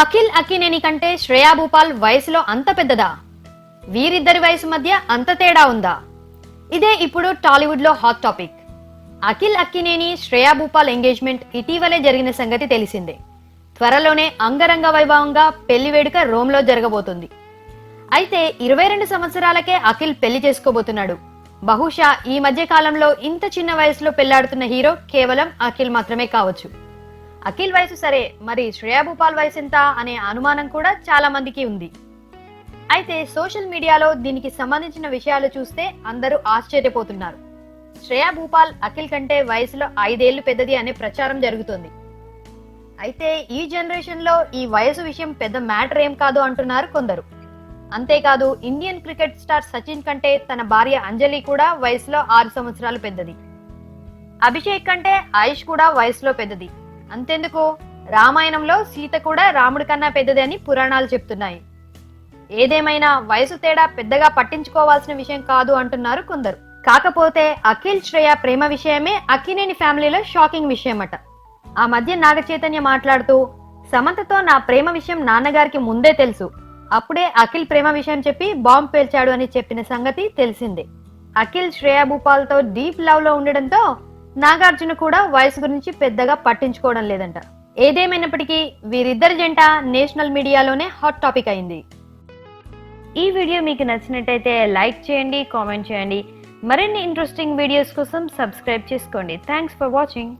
అఖిల్ అక్కినేని కంటే శ్రేయా భూపాల్ వయసులో అంత పెద్దదా? వీరిద్దరి వయసు మధ్య అంత తేడా ఉందా? ఇదే ఇప్పుడు టాలీవుడ్లో hot topic. Akhil Akkineni Shriya Bhupal engagement ఇటీవలే జరిగిన సంగతి తెలిసిందే. త్వరలోనే అంగరంగ వైభవంగా పెళ్ళి వేడుక రోమ్లో జరగబోతుంది. అయితే ఇరవై రెండు సంవత్సరాలకే అఖిల్ పెళ్ళి చేసుకోబోతున్నాడు. బహుశా ఈ మధ్య కాలంలో ఇంత చిన్న వయసులో పెళ్ళాడుతున్న హీరో కేవలం అఖిల్ మాత్రమే కావచ్చు. అఖిల్ వయసు సరే మరి శ్రేయా భూపాల్ వయసు ఎంత అనే అనుమానం కూడా చాలా మందికి ఉంది. అయితే సోషల్ మీడియాలో దీనికి సంబంధించిన విషయాలు చూస్తే అందరూ ఆశ్చర్యపోతున్నారు. శ్రేయా భూపాల్ అఖిల్ కంటే వయసులో ఐదేళ్ళు పెద్దది అనే ప్రచారం జరుగుతుంది. అయితే ఈ జనరేషన్లో ఈ వయసు విషయం పెద్ద మ్యాటర్ ఏం కాదు అంటున్నారు కొందరు. అంతేకాదు ఇండియన్ క్రికెట్ స్టార్ సచిన్ కంటే తన భార్య అంజలి కూడా వయసులో ఆరు సంవత్సరాలు పెద్దది. అభిషేక్ కంటే ఆయుష్ కూడా వయసులో పెద్దది. అంతెందుకు? రామాయణంలో సీత కూడా రాముడి కన్నా పెద్దది అని పురాణాలు చెప్తున్నాయి. ఏదేమైనా వయసు తేడా పెద్దగా పట్టించుకోవాల్సిన విషయం కాదు అంటున్నారు కొందరు. కాకపోతే అఖిల్ శ్రేయ ప్రేమ విషయమే అక్కినేని ఫ్యామిలీలో షాకింగ్ విషయమట. ఆ మధ్య నాగ చైతన్య మాట్లాడుతూ సమంతతో నా ప్రేమ విషయం నాన్నగారికి ముందే తెలుసు. అప్పుడే అఖిల్ ప్రేమ విషయం చెప్పి బాంబ్ పేల్చాడు అని చెప్పిన సంగతి తెలిసిందే. అఖిల్ శ్రేయా భూపాల్తో డీప్ లవ్లో ఉండడంతో నాగార్జున కూడా వయసు గురించి పెద్దగా పట్టించుకోవడం లేదంట. ఏదేమైనప్పటికీ వీరిద్దరి జంట నేషనల్ మీడియాలోనే హాట్ టాపిక్ అయింది. ఈ వీడియో మీకు నచ్చినట్టయితే లైక్ చేయండి కామెంట్ చేయండి. మరిన్ని ఇంట్రెస్టింగ్ వీడియోస్ కోసం సబ్స్క్రైబ్ చేసుకోండి. Thanks for watching.